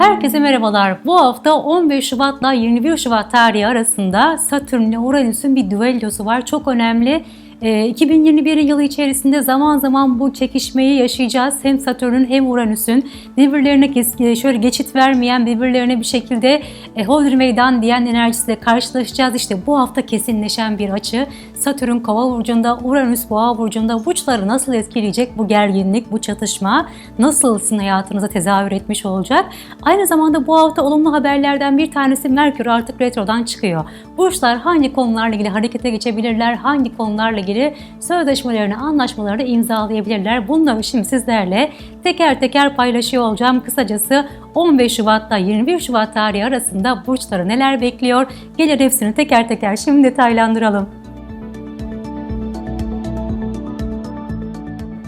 Herkese merhabalar. Bu hafta 15 Şubat'la 21 Şubat tarihi arasında Satürn ile Uranüs'ün bir düellosu var. Çok önemli. Ee, 2021 yılı içerisinde zaman zaman bu çekişmeyi yaşayacağız. Hem Satürn'ün hem Uranüs'ün birbirlerine şöyle geçit vermeyen, birbirlerine bir şekilde e, hodri meydan diyen enerjisiyle karşılaşacağız. İşte bu hafta kesinleşen bir açı. Satürn Kova burcunda, Uranüs Boğa burcunda burçları nasıl etkileyecek bu gerginlik, bu çatışma nasıl sizin hayatınıza tezahür etmiş olacak? Aynı zamanda bu hafta olumlu haberlerden bir tanesi Merkür artık retrodan çıkıyor. Burçlar hangi konularla ilgili harekete geçebilirler, hangi konularla ilgili sözleşmelerini, anlaşmalarını imzalayabilirler. Bunları şimdi sizlerle teker teker paylaşıyor olacağım. Kısacası 15 Şubat'ta 21 Şubat tarihi arasında burçları neler bekliyor? Gelir hepsini teker teker şimdi detaylandıralım.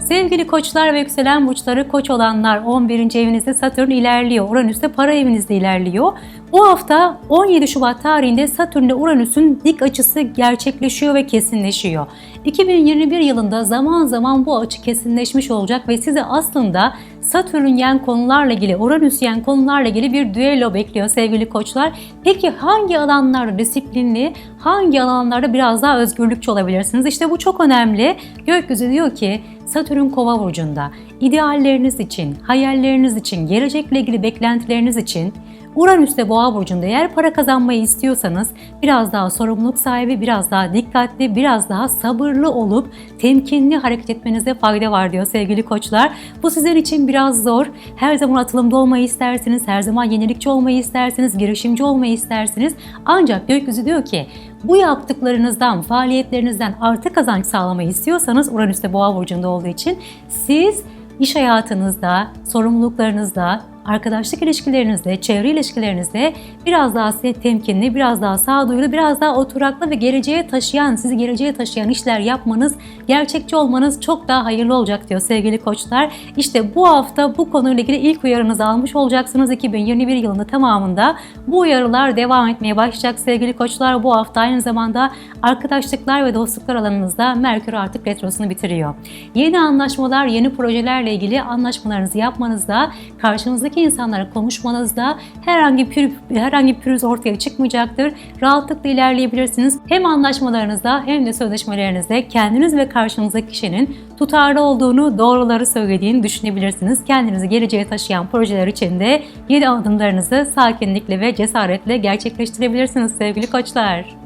Sevgili koçlar ve yükselen burçları koç olanlar 11. evinizde Satürn ilerliyor. Uranüs de para evinizde ilerliyor. Bu hafta 17 Şubat tarihinde Satürn ile Uranüs'ün dik açısı gerçekleşiyor ve kesinleşiyor. 2021 yılında zaman zaman bu açı kesinleşmiş olacak ve size aslında Satürn yen konularla ilgili, Uranüs yen konularla ilgili bir düello bekliyor sevgili koçlar. Peki hangi alanlarda disiplinli, hangi alanlarda biraz daha özgürlükçü olabilirsiniz? İşte bu çok önemli. Gökyüzü diyor ki Satürn Kova burcunda idealleriniz için, hayalleriniz için, gelecekle ilgili beklentileriniz için Uranüs de Boğa burcunda eğer para kazanmayı istiyorsanız biraz daha sorumluluk sahibi, biraz daha dikkatli, biraz daha sabırlı olup temkinli hareket etmenize fayda var diyor sevgili koçlar. Bu sizin için biraz zor. Her zaman atılımda olmayı istersiniz, her zaman yenilikçi olmayı istersiniz, girişimci olmayı istersiniz. Ancak gökyüzü diyor ki bu yaptıklarınızdan, faaliyetlerinizden artı kazanç sağlamayı istiyorsanız Uranüs de Boğa burcunda olduğu için siz iş hayatınızda, sorumluluklarınızda, arkadaşlık ilişkilerinizde, çevre ilişkilerinizde biraz daha size temkinli, biraz daha sağduyulu, biraz daha oturaklı ve geleceğe taşıyan, sizi geleceğe taşıyan işler yapmanız, gerçekçi olmanız çok daha hayırlı olacak diyor sevgili koçlar. İşte bu hafta bu konuyla ilgili ilk uyarınızı almış olacaksınız 2021 yılında tamamında. Bu uyarılar devam etmeye başlayacak sevgili koçlar. Bu hafta aynı zamanda arkadaşlıklar ve dostluklar alanınızda Merkür artık retrosunu bitiriyor. Yeni anlaşmalar, yeni projelerle ilgili anlaşmalarınızı yapmanızda, karşınızdaki insanlara konuşmanızda herhangi bir herhangi bir pürüz ortaya çıkmayacaktır. Rahatlıkla ilerleyebilirsiniz. Hem anlaşmalarınızda hem de sözleşmelerinizde kendiniz ve karşınızdaki kişinin tutarlı olduğunu, doğruları söylediğini düşünebilirsiniz. Kendinizi geleceğe taşıyan projeler içinde yeni adımlarınızı sakinlikle ve cesaretle gerçekleştirebilirsiniz sevgili koçlar.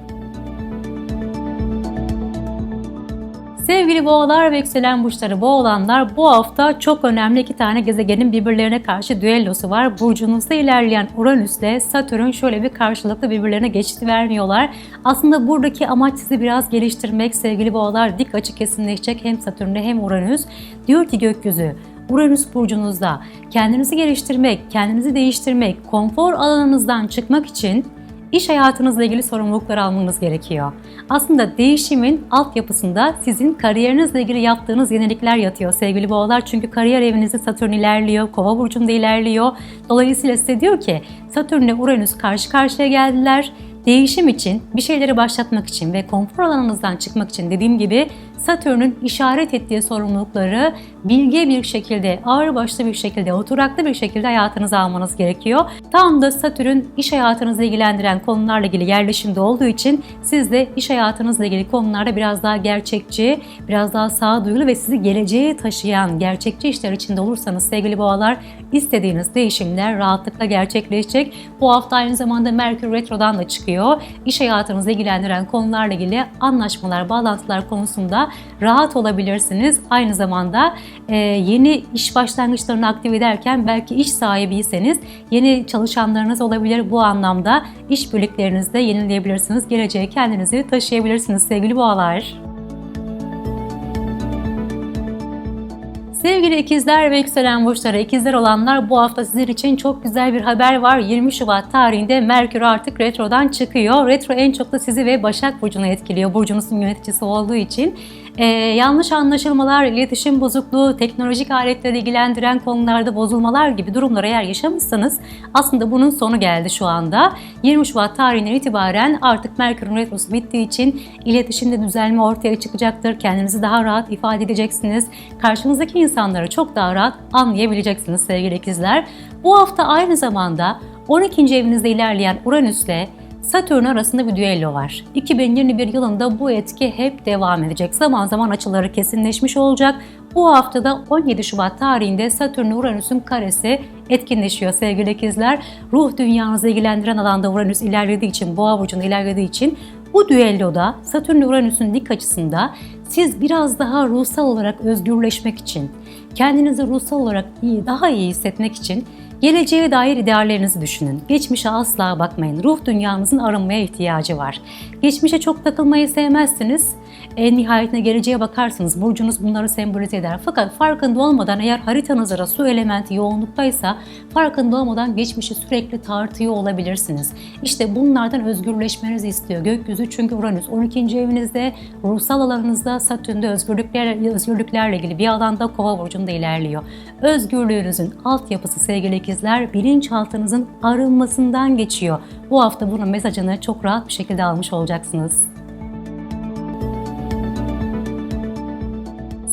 Sevgili boğalar ve yükselen burçları boğalanlar bu hafta çok önemli iki tane gezegenin birbirlerine karşı düellosu var. Burcunuzda ilerleyen Uranüs ile Satürn şöyle bir karşılıklı birbirlerine geçit vermiyorlar. Aslında buradaki amaç sizi biraz geliştirmek sevgili boğalar dik açı kesinleşecek hem Satürn'de hem Uranüs. Diyor ki gökyüzü Uranüs burcunuzda kendinizi geliştirmek, kendinizi değiştirmek, konfor alanınızdan çıkmak için İş hayatınızla ilgili sorumluluklar almanız gerekiyor. Aslında değişimin altyapısında sizin kariyerinizle ilgili yaptığınız yenilikler yatıyor sevgili boğalar. Çünkü kariyer evinizde Satürn ilerliyor, Kova burcunda ilerliyor. Dolayısıyla size diyor ki Satürn ile Uranüs karşı karşıya geldiler. Değişim için, bir şeyleri başlatmak için ve konfor alanınızdan çıkmak için dediğim gibi Satürn'ün işaret ettiği sorumlulukları bilge bir şekilde, ağır başlı bir şekilde, oturaklı bir şekilde hayatınıza almanız gerekiyor. Tam da Satürn iş hayatınızı ilgilendiren konularla ilgili yerleşimde olduğu için siz de iş hayatınızla ilgili konularda biraz daha gerçekçi, biraz daha sağduyulu ve sizi geleceğe taşıyan gerçekçi işler içinde olursanız sevgili boğalar istediğiniz değişimler rahatlıkla gerçekleşecek. Bu hafta aynı zamanda Merkür Retro'dan da çıkıyor. İş hayatınızı ilgilendiren konularla ilgili anlaşmalar, bağlantılar konusunda rahat olabilirsiniz. Aynı zamanda e, yeni iş başlangıçlarını aktive ederken belki iş sahibiyseniz yeni çalışanlarınız olabilir. Bu anlamda iş birliklerinizi de yenileyebilirsiniz. Geleceğe kendinizi taşıyabilirsiniz sevgili boğalar. Sevgili ikizler ve yükselen burçları ikizler olanlar bu hafta sizler için çok güzel bir haber var. 20 Şubat tarihinde Merkür artık retrodan çıkıyor. Retro en çok da sizi ve Başak Burcu'nu etkiliyor. Burcunuzun yöneticisi olduğu için. Ee, yanlış anlaşılmalar, iletişim bozukluğu, teknolojik aletleri ilgilendiren konularda bozulmalar gibi durumlar eğer yaşamışsanız aslında bunun sonu geldi şu anda. 20 Şubat tarihinden itibaren artık Merkür'ün retrosu bittiği için iletişimde düzelme ortaya çıkacaktır. Kendinizi daha rahat ifade edeceksiniz. Karşınızdaki insanları çok daha rahat anlayabileceksiniz sevgili ikizler. Bu hafta aynı zamanda 12. evinizde ilerleyen Uranüs'le Satürn arasında bir düello var. 2021 yılında bu etki hep devam edecek. Zaman zaman açıları kesinleşmiş olacak. Bu haftada 17 Şubat tarihinde Satürn Uranüs'ün karesi etkinleşiyor sevgili ikizler. Ruh dünyanızı ilgilendiren alanda Uranüs ilerlediği için, boğa burcunda ilerlediği için bu düelloda Satürn Uranüs'ün dik açısında siz biraz daha ruhsal olarak özgürleşmek için, kendinizi ruhsal olarak iyi, daha iyi hissetmek için Geleceğe dair ideallerinizi düşünün. Geçmişe asla bakmayın. Ruh dünyanızın arınmaya ihtiyacı var. Geçmişe çok takılmayı sevmezsiniz. En nihayetinde geleceğe bakarsınız. Burcunuz bunları sembolize eder. Fakat farkında olmadan eğer haritanızda su elementi yoğunluktaysa farkında olmadan geçmişi sürekli tartıyor olabilirsiniz. İşte bunlardan özgürleşmenizi istiyor gökyüzü. Çünkü Uranüs 12. evinizde, ruhsal alanınızda, Satürn'de özgürlükler, özgürlüklerle ilgili bir alanda Kova burcunda ilerliyor. Özgürlüğünüzün altyapısı sevgili ikizler bilinçaltınızın arınmasından geçiyor. Bu hafta bunun mesajını çok rahat bir şekilde almış olacaksınız.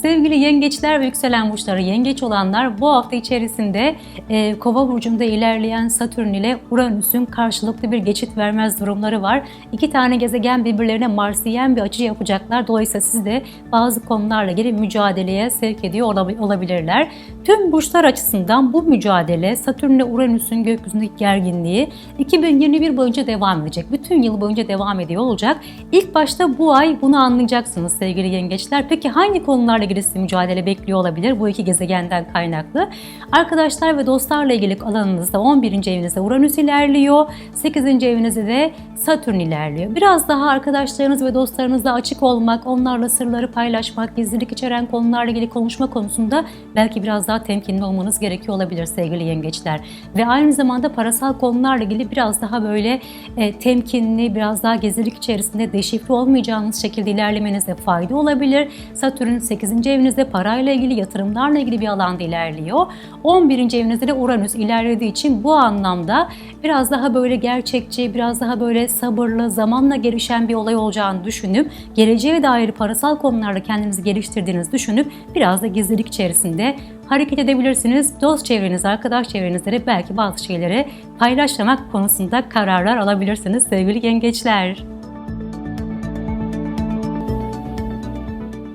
Sevgili yengeçler ve yükselen burçları yengeç olanlar bu hafta içerisinde e, kova burcunda ilerleyen Satürn ile Uranüs'ün karşılıklı bir geçit vermez durumları var. İki tane gezegen birbirlerine marsiyen bir açı yapacaklar. Dolayısıyla siz de bazı konularla ilgili mücadeleye sevk ediyor olabilirler. Tüm burçlar açısından bu mücadele Satürn ile Uranüs'ün gökyüzündeki gerginliği 2021 boyunca devam edecek. Bütün yıl boyunca devam ediyor olacak. İlk başta bu ay bunu anlayacaksınız sevgili yengeçler. Peki hangi konularla ilgili sizi mücadele bekliyor olabilir bu iki gezegenden kaynaklı? Arkadaşlar ve dostlarla ilgili alanınızda 11. evinizde Uranüs ilerliyor. 8. evinizde de Satürn ilerliyor. Biraz daha arkadaşlarınız ve dostlarınızla açık olmak, onlarla sırları paylaşmak, gizlilik içeren konularla ilgili konuşma konusunda belki biraz daha temkinli olmanız gerekiyor olabilir sevgili yengeçler. Ve aynı zamanda parasal konularla ilgili biraz daha böyle e, temkinli, biraz daha gizlilik içerisinde deşifre olmayacağınız şekilde ilerlemenize fayda olabilir. Satürn 8. evinizde parayla ilgili, yatırımlarla ilgili bir alanda ilerliyor. 11. evinizde de Uranüs ilerlediği için bu anlamda biraz daha böyle gerçekçi, biraz daha böyle sabırlı, zamanla gelişen bir olay olacağını düşünüp, geleceğe dair parasal konularda kendinizi geliştirdiğinizi düşünüp biraz da gizlilik içerisinde hareket edebilirsiniz. Dost çevreniz, arkadaş çevrenizde de belki bazı şeyleri paylaşmak konusunda kararlar alabilirsiniz sevgili yengeçler.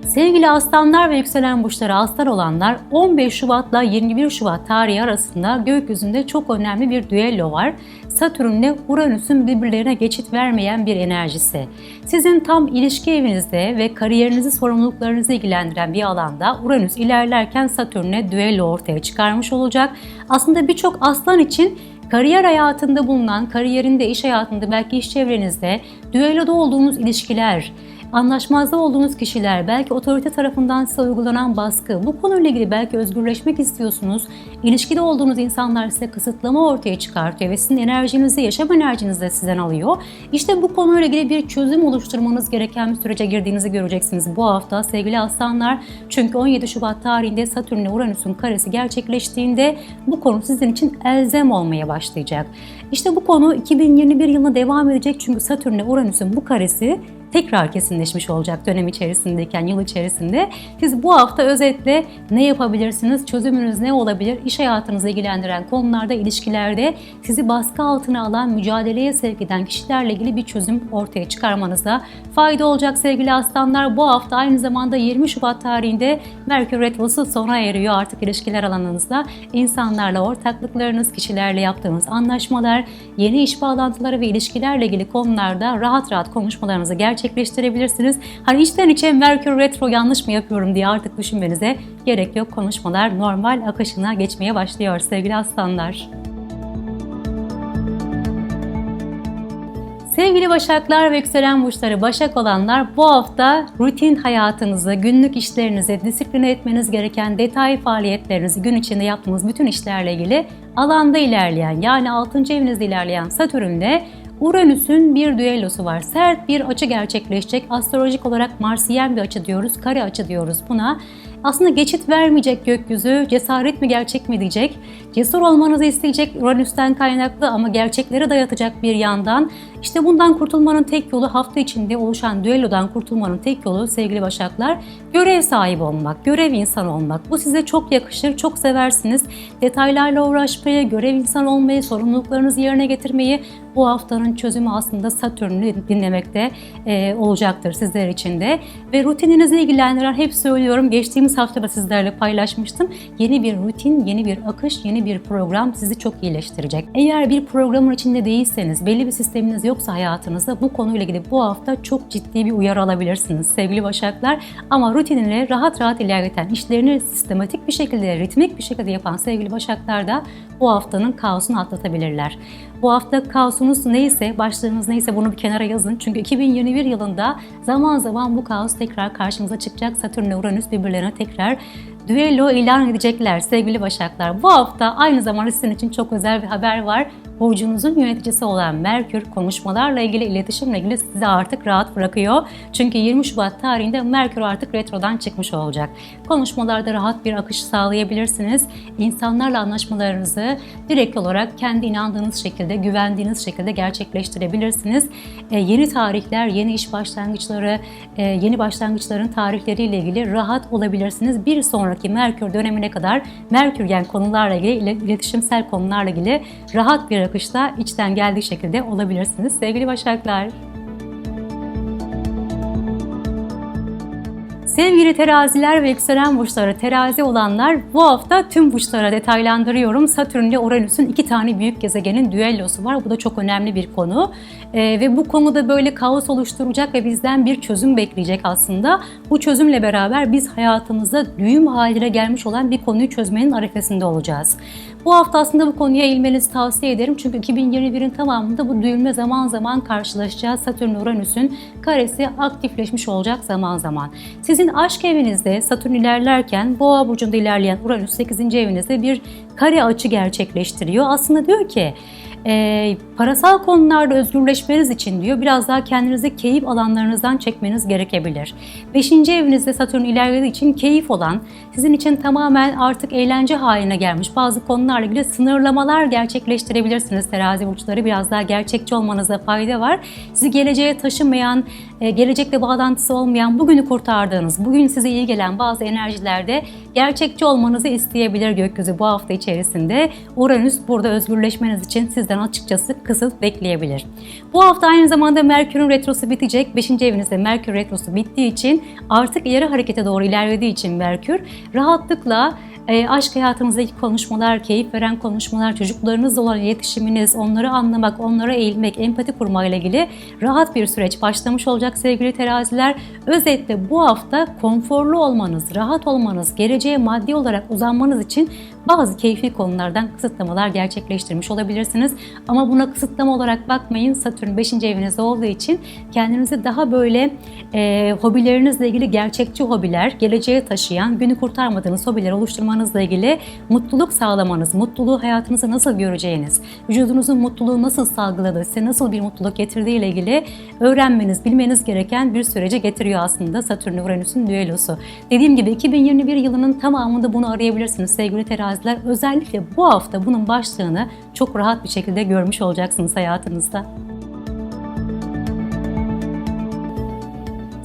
Sevgili aslanlar ve yükselen burçları aslan olanlar 15 Şubat'la 21 Şubat tarihi arasında gökyüzünde çok önemli bir düello var. Satürn ile Uranüs'ün birbirlerine geçit vermeyen bir enerjisi. Sizin tam ilişki evinizde ve kariyerinizi sorumluluklarınızı ilgilendiren bir alanda Uranüs ilerlerken Satürn'e düello ortaya çıkarmış olacak. Aslında birçok aslan için kariyer hayatında bulunan, kariyerinde, iş hayatında, belki iş çevrenizde düelloda olduğunuz ilişkiler, anlaşmazda olduğunuz kişiler, belki otorite tarafından size uygulanan baskı, bu konuyla ilgili belki özgürleşmek istiyorsunuz, ilişkide olduğunuz insanlar size kısıtlama ortaya çıkartıyor ve sizin enerjinizi, yaşam enerjinizi de sizden alıyor. İşte bu konuyla ilgili bir çözüm oluşturmanız gereken bir sürece girdiğinizi göreceksiniz bu hafta sevgili aslanlar. Çünkü 17 Şubat tarihinde Satürn ile Uranüs'ün karesi gerçekleştiğinde bu konu sizin için elzem olmaya başlayacak. İşte bu konu 2021 yılına devam edecek çünkü Satürn ile Uranüs'ün bu karesi tekrar kesinleşmiş olacak dönem içerisindeyken, yıl içerisinde. Siz bu hafta özetle ne yapabilirsiniz, çözümünüz ne olabilir, iş hayatınızı ilgilendiren konularda, ilişkilerde sizi baskı altına alan, mücadeleye sevk eden kişilerle ilgili bir çözüm ortaya çıkarmanızda fayda olacak sevgili aslanlar. Bu hafta aynı zamanda 20 Şubat tarihinde Merkür Retrosu sona eriyor artık ilişkiler alanınızda. insanlarla ortaklıklarınız, kişilerle yaptığınız anlaşmalar, yeni iş bağlantıları ve ilişkilerle ilgili konularda rahat rahat konuşmalarınızı gerçekleştirebilirsiniz gerçekleştirebilirsiniz. Hani içten içe Merkür Retro yanlış mı yapıyorum diye artık düşünmenize gerek yok. Konuşmalar normal akışına geçmeye başlıyor sevgili aslanlar. Sevgili Başaklar ve yükselen burçları Başak olanlar bu hafta rutin hayatınızı, günlük işlerinizi, disipline etmeniz gereken detay faaliyetlerinizi, gün içinde yaptığınız bütün işlerle ilgili alanda ilerleyen yani 6. evinizde ilerleyen Satürn'le Uranüs'ün bir düellosu var. Sert bir açı gerçekleşecek. Astrolojik olarak Marsiyen bir açı diyoruz, kare açı diyoruz buna. Aslında geçit vermeyecek gökyüzü, cesaret mi gerçek mi diyecek. Cesur olmanızı isteyecek Uranüs'ten kaynaklı ama gerçeklere dayatacak bir yandan. İşte bundan kurtulmanın tek yolu hafta içinde oluşan düellodan kurtulmanın tek yolu sevgili Başaklar görev sahibi olmak, görev insanı olmak. Bu size çok yakışır, çok seversiniz. Detaylarla uğraşmayı, görev insanı olmayı, sorumluluklarınızı yerine getirmeyi bu haftanın çözümü aslında Satürn'ü dinlemekte e, olacaktır sizler için de. Ve rutininizi ilgilendiren hep söylüyorum. Geçtiğimiz hafta da sizlerle paylaşmıştım. Yeni bir rutin, yeni bir akış, yeni bir program sizi çok iyileştirecek. Eğer bir programın içinde değilseniz, belli bir sisteminiz yoksa hayatınızda bu konuyla ilgili bu hafta çok ciddi bir uyarı alabilirsiniz sevgili Başaklar. Ama rutinini rahat rahat ilerleten, işlerini sistematik bir şekilde, ritmik bir şekilde yapan sevgili Başaklar da bu haftanın kaosunu atlatabilirler. Bu hafta kaosunuz neyse, başlığınız neyse bunu bir kenara yazın. Çünkü 2021 yılında zaman zaman bu kaos tekrar karşınıza çıkacak. Satürn ile Uranüs birbirlerine tekrar düello ilan edecekler sevgili Başaklar. Bu hafta aynı zamanda sizin için çok özel bir haber var. Burcunuzun yöneticisi olan Merkür konuşmalarla ilgili, iletişimle ilgili sizi artık rahat bırakıyor. Çünkü 20 Şubat tarihinde Merkür artık retrodan çıkmış olacak. Konuşmalarda rahat bir akış sağlayabilirsiniz. İnsanlarla anlaşmalarınızı direkt olarak kendi inandığınız şekilde, güvendiğiniz şekilde gerçekleştirebilirsiniz. E, yeni tarihler, yeni iş başlangıçları, e, yeni başlangıçların tarihleriyle ilgili rahat olabilirsiniz. Bir sonraki Merkür dönemine kadar Merkürgen konularla ilgili, iletişimsel konularla ilgili rahat bir akışta içten geldiği şekilde olabilirsiniz sevgili Başaklar. Sevgili teraziler ve yükselen burçları terazi olanlar bu hafta tüm burçlara detaylandırıyorum. Satürn ile Uranüs'ün iki tane büyük gezegenin düellosu var. Bu da çok önemli bir konu. Ee, ve bu konuda böyle kaos oluşturacak ve bizden bir çözüm bekleyecek aslında. Bu çözümle beraber biz hayatımızda düğüm haline gelmiş olan bir konuyu çözmenin arifesinde olacağız. Bu hafta aslında bu konuya eğilmenizi tavsiye ederim. Çünkü 2021'in tamamında bu düğümle zaman zaman karşılaşacağız. Satürn Uranüs'ün karesi aktifleşmiş olacak zaman zaman. Sizin aşk evinizde Satürn ilerlerken Boğa burcunda ilerleyen Uranüs 8. evinizde bir kare açı gerçekleştiriyor. Aslında diyor ki e, parasal konularda özgürleşmeniz için diyor biraz daha kendinizi keyif alanlarınızdan çekmeniz gerekebilir. Beşinci evinizde Satürn ilerlediği için keyif olan, sizin için tamamen artık eğlence haline gelmiş bazı konularla ilgili sınırlamalar gerçekleştirebilirsiniz terazi burçları. Biraz daha gerçekçi olmanıza fayda var. Sizi geleceğe taşımayan, e, gelecekle bağlantısı olmayan, bugünü kurtardığınız, bugün size iyi gelen bazı enerjilerde gerçekçi olmanızı isteyebilir gökyüzü bu hafta içerisinde. Uranüs burada özgürleşmeniz için sizden açıkçası kısıt bekleyebilir. Bu hafta aynı zamanda Merkür'ün retrosu bitecek. 5. evinizde Merkür retrosu bittiği için artık ileri harekete doğru ilerlediği için Merkür rahatlıkla e, aşk hayatınızdaki konuşmalar, keyif veren konuşmalar, çocuklarınızla olan iletişiminiz, onları anlamak, onlara eğilmek, empati kurmayla ilgili rahat bir süreç başlamış olacak sevgili teraziler. Özetle bu hafta konforlu olmanız, rahat olmanız, geleceğe maddi olarak uzanmanız için bazı keyfi konulardan kısıtlamalar gerçekleştirmiş olabilirsiniz. Ama buna kısıtlama olarak bakmayın. Satürn 5. evinizde olduğu için kendinizi daha böyle e, hobilerinizle ilgili gerçekçi hobiler, geleceğe taşıyan, günü kurtarmadığınız hobiler oluşturmanızla ilgili mutluluk sağlamanız, mutluluğu hayatınızı nasıl göreceğiniz, vücudunuzun mutluluğu nasıl salgıladığı, size nasıl bir mutluluk getirdiği ile ilgili öğrenmeniz, bilmeniz gereken bir sürece getiriyor aslında Satürn Uranüs'ün düellosu. Dediğim gibi 2021 yılının tamamında bunu arayabilirsiniz sevgili teraziler. Özellikle bu hafta bunun başlığını çok rahat bir şekilde görmüş olacaksınız hayatınızda.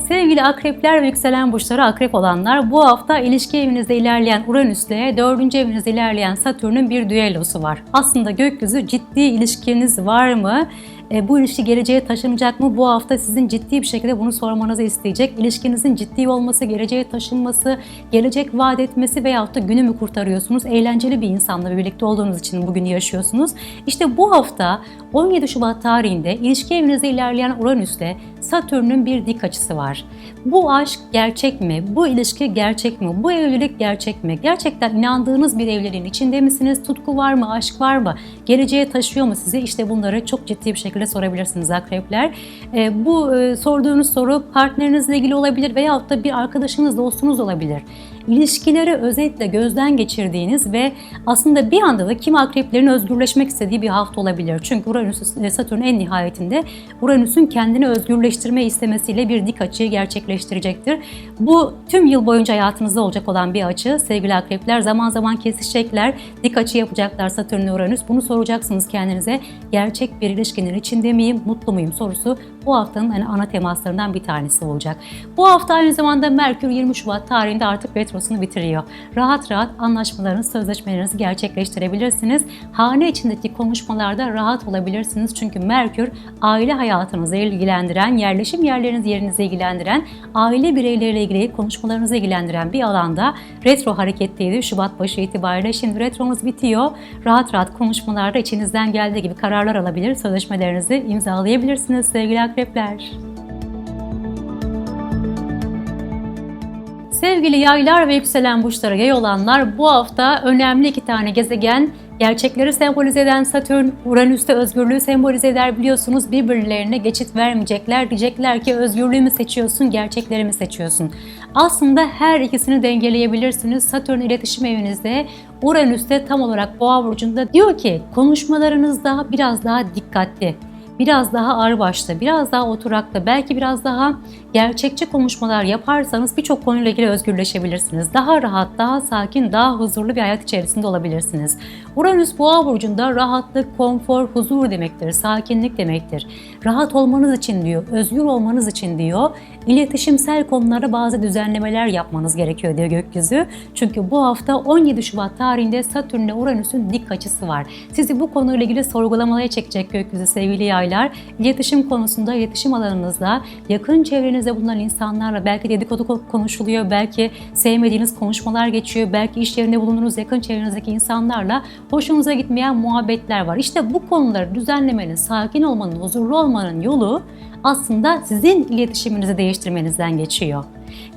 Sevgili akrepler ve yükselen burçları akrep olanlar bu hafta ilişki evinizde ilerleyen Uranüs ile 4. evinizde ilerleyen Satürn'ün bir düellosu var. Aslında gökyüzü ciddi ilişkiniz var mı? E, bu ilişki geleceğe taşınacak mı? Bu hafta sizin ciddi bir şekilde bunu sormanızı isteyecek. İlişkinizin ciddi olması, geleceğe taşınması, gelecek vaat etmesi veyahut da günü mü kurtarıyorsunuz? Eğlenceli bir insanla birlikte olduğunuz için bugünü yaşıyorsunuz. İşte bu hafta 17 Şubat tarihinde ilişki evinizde ilerleyen Uranüs'te Satürn'ün bir dik açısı var. Bu aşk gerçek mi? Bu ilişki gerçek mi? Bu evlilik gerçek mi? Gerçekten inandığınız bir evliliğin içinde misiniz? Tutku var mı? Aşk var mı? Geleceğe taşıyor mu sizi? İşte bunları çok ciddi bir şekilde sorabilirsiniz akrepler. E, bu e, sorduğunuz soru partnerinizle ilgili olabilir veyahut da bir arkadaşınız, dostunuz olabilir ilişkileri özetle gözden geçirdiğiniz ve aslında bir anda da kim akreplerin özgürleşmek istediği bir hafta olabilir. Çünkü Uranüs e, Satürn en nihayetinde Uranüs'ün kendini özgürleştirme istemesiyle bir dik açıyı gerçekleştirecektir. Bu tüm yıl boyunca hayatınızda olacak olan bir açı. Sevgili akrepler zaman zaman kesişecekler. Dik açı yapacaklar Satürn Uranüs. Bunu soracaksınız kendinize. Gerçek bir ilişkinin içinde miyim, mutlu muyum sorusu bu haftanın hani ana temaslarından bir tanesi olacak. Bu hafta aynı zamanda Merkür 20 Şubat tarihinde artık retrosunu bitiriyor. Rahat rahat anlaşmalarınızı, sözleşmelerinizi gerçekleştirebilirsiniz. Hane içindeki konuşmalarda rahat olabilirsiniz. Çünkü Merkür aile hayatınızı ilgilendiren, yerleşim yerlerinizi yerinizi ilgilendiren, aile bireyleriyle ilgili konuşmalarınızı ilgilendiren bir alanda retro hareketteydi Şubat başı itibariyle. Şimdi retronuz bitiyor. Rahat rahat konuşmalarda içinizden geldiği gibi kararlar alabilir, sözleşmelerinizi imzalayabilirsiniz sevgili akrepler. Sevgili yaylar ve yükselen burçlara yay olanlar bu hafta önemli iki tane gezegen gerçekleri sembolize eden Satürn, Uranüs'te özgürlüğü sembolize eder biliyorsunuz birbirlerine geçit vermeyecekler. Diyecekler ki özgürlüğü mü seçiyorsun, gerçekleri mi seçiyorsun? Aslında her ikisini dengeleyebilirsiniz. Satürn iletişim evinizde, Uranüs'te tam olarak Boğa burcunda diyor ki konuşmalarınızda biraz daha dikkatli biraz daha ağırbaşlı, biraz daha oturaklı, belki biraz daha gerçekçi konuşmalar yaparsanız birçok konuyla ilgili özgürleşebilirsiniz. Daha rahat, daha sakin, daha huzurlu bir hayat içerisinde olabilirsiniz. Uranüs Boğa burcunda rahatlık, konfor, huzur demektir, sakinlik demektir. Rahat olmanız için diyor, özgür olmanız için diyor, iletişimsel konularda bazı düzenlemeler yapmanız gerekiyor diyor gökyüzü. Çünkü bu hafta 17 Şubat tarihinde Satürn ile Uranüs'ün dik açısı var. Sizi bu konuyla ilgili sorgulamaya çekecek gökyüzü sevgili yaylar. İletişim konusunda, iletişim alanınızda, yakın çevrenizde bulunan insanlarla belki dedikodu konuşuluyor, belki sevmediğiniz konuşmalar geçiyor, belki iş yerinde bulunduğunuz yakın çevrenizdeki insanlarla hoşunuza gitmeyen muhabbetler var. İşte bu konuları düzenlemenin, sakin olmanın, huzurlu olmanın yolu aslında sizin iletişiminizi değiştirmenizden geçiyor.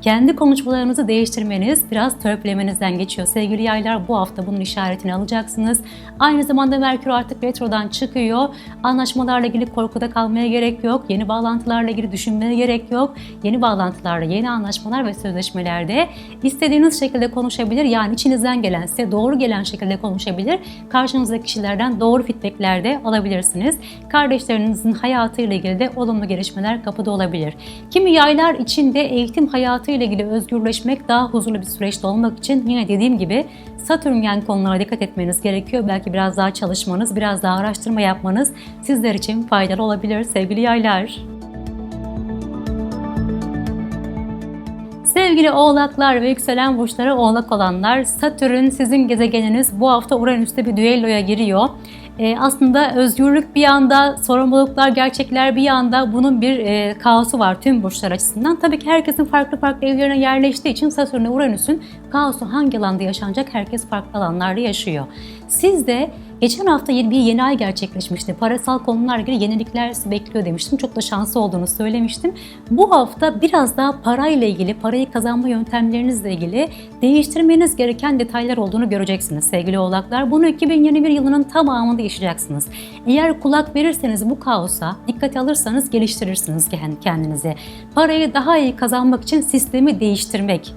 Kendi konuşmalarınızı değiştirmeniz, biraz törpülemenizden geçiyor. Sevgili yaylar bu hafta bunun işaretini alacaksınız. Aynı zamanda Merkür artık retrodan çıkıyor. Anlaşmalarla ilgili korkuda kalmaya gerek yok. Yeni bağlantılarla ilgili düşünmeye gerek yok. Yeni bağlantılarla, yeni anlaşmalar ve sözleşmelerde istediğiniz şekilde konuşabilir. Yani içinizden gelen, size doğru gelen şekilde konuşabilir. Karşınızdaki kişilerden doğru feedbackler de alabilirsiniz. Kardeşlerinizin hayatıyla ilgili de olumlu gelişmeler kapıda olabilir. Kimi yaylar içinde eğitim hayatı ile ilgili özgürleşmek daha huzurlu bir süreçte olmak için yine dediğim gibi Satürngen konulara dikkat etmeniz gerekiyor. Belki biraz daha çalışmanız, biraz daha araştırma yapmanız sizler için faydalı olabilir sevgili yaylar. Sevgili oğlaklar ve yükselen burçları oğlak olanlar, Satürn sizin gezegeniniz bu hafta Uranüs'te bir düelloya giriyor. Ee, aslında özgürlük bir yanda, sorumluluklar, gerçekler bir yanda bunun bir e, kaosu var tüm burçlar açısından. Tabii ki herkesin farklı farklı evlerine yerleştiği için Satürn ve Uranüs'ün kaosu hangi alanda yaşanacak herkes farklı alanlarda yaşıyor. Siz de Geçen hafta bir yeni ay gerçekleşmişti. Parasal konular ilgili yenilikler bekliyor demiştim. Çok da şanslı olduğunu söylemiştim. Bu hafta biraz daha parayla ilgili, parayı kazanma yöntemlerinizle ilgili değiştirmeniz gereken detaylar olduğunu göreceksiniz sevgili oğlaklar. Bunu 2021 yılının tamamında yaşayacaksınız. Eğer kulak verirseniz bu kaosa, dikkate alırsanız geliştirirsiniz kendinizi. Parayı daha iyi kazanmak için sistemi değiştirmek,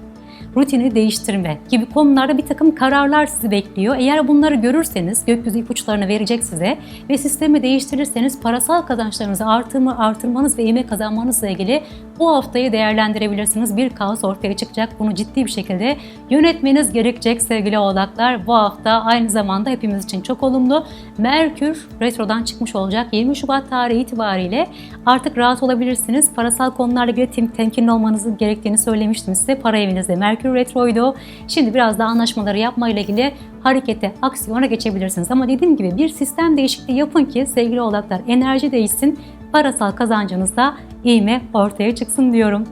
rutini değiştirme gibi konularda bir takım kararlar sizi bekliyor. Eğer bunları görürseniz gökyüzü ipuçlarını verecek size ve sistemi değiştirirseniz parasal kazançlarınızı artırma, artırmanız ve ivme kazanmanızla ilgili bu haftayı değerlendirebilirsiniz. Bir kaos ortaya çıkacak. Bunu ciddi bir şekilde yönetmeniz gerekecek sevgili oğlaklar. Bu hafta aynı zamanda hepimiz için çok olumlu. Merkür retrodan çıkmış olacak. 20 Şubat tarihi itibariyle artık rahat olabilirsiniz. Parasal konularla ilgili temkinli olmanızı gerektiğini söylemiştim size. Para evinizde Merkür retroydu. Şimdi biraz daha anlaşmaları yapmayla ilgili harekete, aksiyona geçebilirsiniz. Ama dediğim gibi bir sistem değişikliği yapın ki sevgili oğlaklar enerji değişsin, parasal kazancınızda iğme ortaya çıksın diyorum.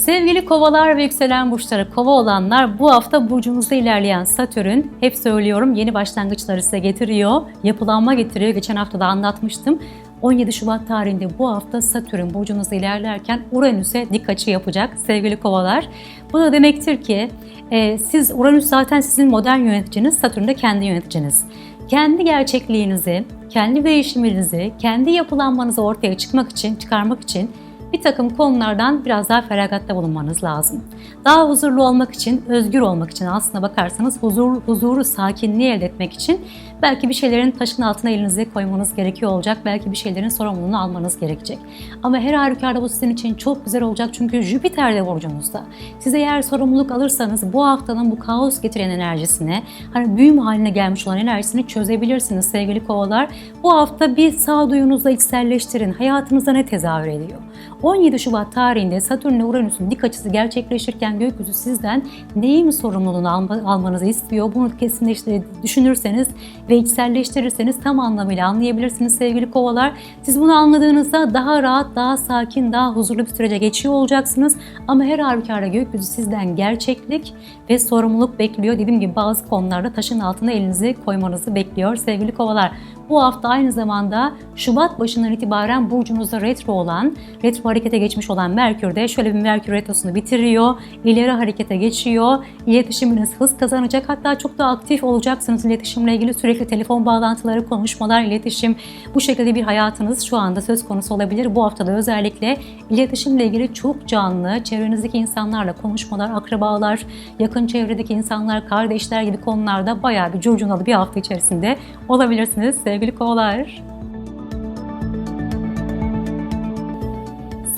Sevgili kovalar ve yükselen burçları kova olanlar bu hafta burcunuzda ilerleyen Satürn hep söylüyorum yeni başlangıçları size getiriyor. Yapılanma getiriyor. Geçen hafta da anlatmıştım. 17 Şubat tarihinde bu hafta Satürn burcunuzda ilerlerken Uranüs'e dik açı yapacak sevgili kovalar. Bu da demektir ki e, siz Uranüs zaten sizin modern yöneticiniz, Satürn de kendi yöneticiniz. Kendi gerçekliğinizi, kendi değişiminizi, kendi yapılanmanızı ortaya çıkmak için, çıkarmak için bir takım konulardan biraz daha feragatta bulunmanız lazım. Daha huzurlu olmak için, özgür olmak için aslına bakarsanız huzur, huzuru, sakinliği elde etmek için belki bir şeylerin taşın altına elinizi koymanız gerekiyor olacak. Belki bir şeylerin sorumluluğunu almanız gerekecek. Ama her halükarda bu sizin için çok güzel olacak çünkü Jüpiter de burcunuzda. Siz eğer sorumluluk alırsanız bu haftanın bu kaos getiren enerjisine, hani büyüm haline gelmiş olan enerjisini çözebilirsiniz sevgili kovalar. Bu hafta bir sağduyunuzla içselleştirin. Hayatınıza ne tezahür ediyor? 17 Şubat tarihinde Satürn ile Uranüs'ün dik açısı gerçekleşirken gökyüzü sizden neyin sorumluluğunu alma, almanızı istiyor? Bunu kesinleştir düşünürseniz ve içselleştirirseniz tam anlamıyla anlayabilirsiniz sevgili kovalar. Siz bunu anladığınızda daha rahat, daha sakin, daha huzurlu bir sürece geçiyor olacaksınız. Ama her halükarda gökyüzü sizden gerçeklik ve sorumluluk bekliyor. Dediğim gibi bazı konularda taşın altına elinizi koymanızı bekliyor sevgili kovalar. Bu hafta aynı zamanda Şubat başından itibaren burcunuzda retro olan, retro harekete geçmiş olan Merkür de şöyle bir Merkür retrosunu bitiriyor. ileri harekete geçiyor. İletişiminiz hız kazanacak. Hatta çok daha aktif olacaksınız iletişimle ilgili. Sürekli telefon bağlantıları, konuşmalar, iletişim. Bu şekilde bir hayatınız şu anda söz konusu olabilir. Bu haftada özellikle iletişimle ilgili çok canlı, çevrenizdeki insanlarla konuşmalar, akrabalar, yakın çevredeki insanlar, kardeşler gibi konularda bayağı bir curcunalı bir hafta içerisinde olabilirsiniz sevgili kovalar.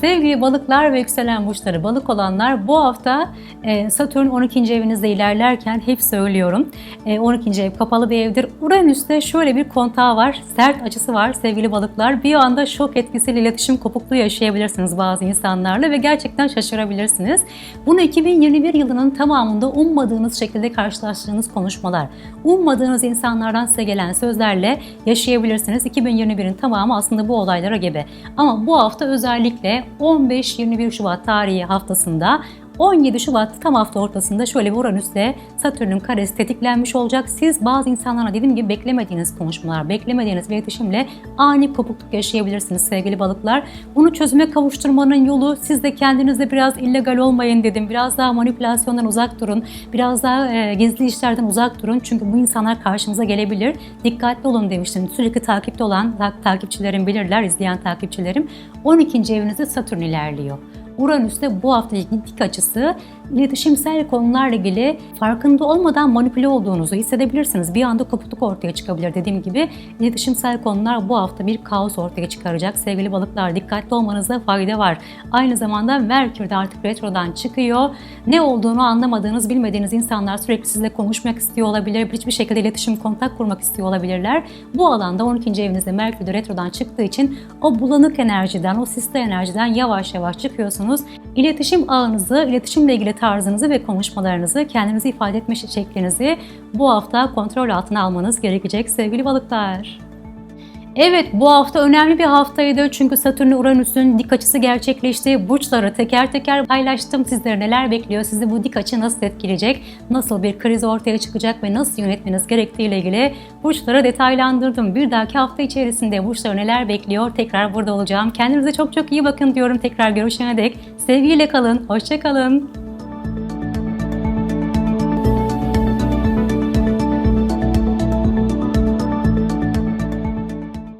Sevgili balıklar ve yükselen burçları balık olanlar bu hafta e, Satürn 12. evinizde ilerlerken hep söylüyorum. E, 12. ev kapalı bir evdir. Uranüs'te şöyle bir kontağı var. Sert açısı var sevgili balıklar. Bir anda şok etkisiyle iletişim kopukluğu yaşayabilirsiniz bazı insanlarla ve gerçekten şaşırabilirsiniz. Bunu 2021 yılının tamamında ummadığınız şekilde karşılaştığınız konuşmalar, ummadığınız insanlardan size gelen sözlerle yaşayabilirsiniz. 2021'in tamamı aslında bu olaylara gebe. Ama bu hafta özellikle 15-21 Şubat tarihi haftasında 17 Şubat tam hafta ortasında şöyle bir Uranüs'le Satürn'ün karesi tetiklenmiş olacak. Siz bazı insanlara dediğim gibi beklemediğiniz konuşmalar, beklemediğiniz iletişimle ani kopukluk yaşayabilirsiniz sevgili balıklar. Bunu çözüme kavuşturmanın yolu siz de kendinizde biraz illegal olmayın dedim. Biraz daha manipülasyondan uzak durun. Biraz daha e, gizli işlerden uzak durun. Çünkü bu insanlar karşınıza gelebilir. Dikkatli olun demiştim. Sürekli takipte olan ta- takipçilerim bilirler, izleyen takipçilerim. 12. evinizde Satürn ilerliyor. Uranüs'te bu haftaki dik açısı iletişimsel konularla ilgili farkında olmadan manipüle olduğunuzu hissedebilirsiniz. Bir anda kopukluk ortaya çıkabilir dediğim gibi. iletişimsel konular bu hafta bir kaos ortaya çıkaracak. Sevgili balıklar dikkatli olmanızda fayda var. Aynı zamanda Merkür de artık retrodan çıkıyor. Ne olduğunu anlamadığınız, bilmediğiniz insanlar sürekli sizle konuşmak istiyor olabilir. Hiçbir şekilde iletişim, kontak kurmak istiyor olabilirler. Bu alanda 12. evinizde Merkür de retrodan çıktığı için o bulanık enerjiden, o sisli enerjiden yavaş yavaş çıkıyorsunuz. İletişim ağınızı, iletişimle ilgili tarzınızı ve konuşmalarınızı, kendinizi ifade etme şeklinizi bu hafta kontrol altına almanız gerekecek sevgili balıklar. Evet bu hafta önemli bir haftaydı çünkü Satürn ile Uranüs'ün dik açısı gerçekleşti. Burçları teker teker paylaştım. Sizleri neler bekliyor? Sizi bu dik açı nasıl etkileyecek? Nasıl bir kriz ortaya çıkacak ve nasıl yönetmeniz gerektiği ile ilgili burçları detaylandırdım. Bir dahaki hafta içerisinde burçları neler bekliyor? Tekrar burada olacağım. Kendinize çok çok iyi bakın diyorum. Tekrar görüşene dek sevgiyle kalın. Hoşça kalın.